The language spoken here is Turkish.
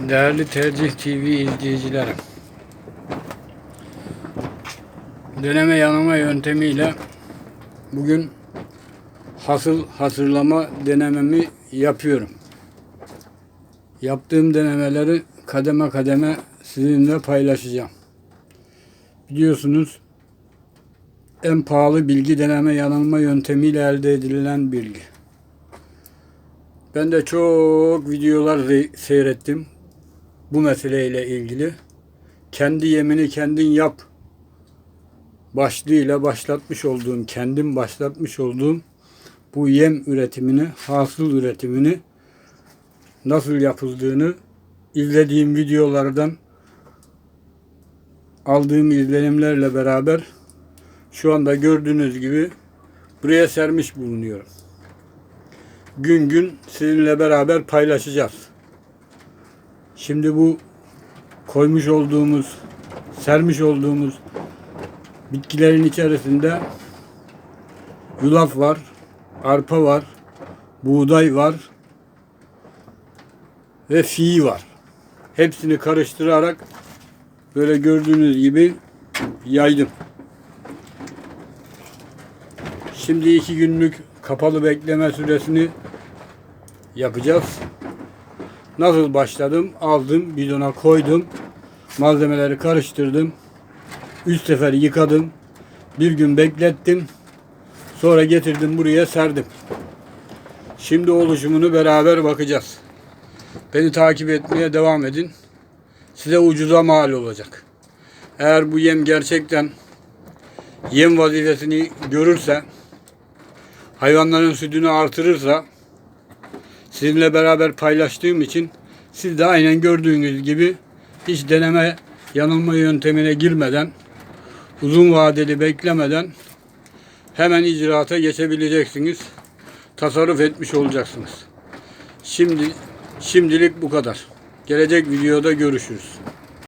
Değerli Tercih TV izleyicilerim. Deneme yanılma yöntemiyle bugün hasıl hasırlama denememi yapıyorum. Yaptığım denemeleri kademe kademe sizinle paylaşacağım. Biliyorsunuz en pahalı bilgi deneme yanılma yöntemiyle elde edilen bilgi. Ben de çok videolar seyrettim bu meseleyle ilgili. Kendi yemini kendin yap başlığıyla başlatmış olduğum, kendim başlatmış olduğum bu yem üretimini, hasıl üretimini nasıl yapıldığını izlediğim videolardan aldığım izlenimlerle beraber şu anda gördüğünüz gibi buraya sermiş bulunuyorum gün gün sizinle beraber paylaşacağız. Şimdi bu koymuş olduğumuz, sermiş olduğumuz bitkilerin içerisinde yulaf var, arpa var, buğday var ve fiyi var. Hepsini karıştırarak böyle gördüğünüz gibi yaydım. Şimdi iki günlük kapalı bekleme süresini yapacağız. Nasıl başladım? Aldım, bidona koydum. Malzemeleri karıştırdım. Üç sefer yıkadım. Bir gün beklettim. Sonra getirdim buraya serdim. Şimdi oluşumunu beraber bakacağız. Beni takip etmeye devam edin. Size ucuza mal olacak. Eğer bu yem gerçekten yem vazifesini görürse hayvanların sütünü artırırsa sizinle beraber paylaştığım için siz de aynen gördüğünüz gibi hiç deneme yanılma yöntemine girmeden uzun vadeli beklemeden hemen icraata geçebileceksiniz. Tasarruf etmiş olacaksınız. Şimdi şimdilik bu kadar. Gelecek videoda görüşürüz.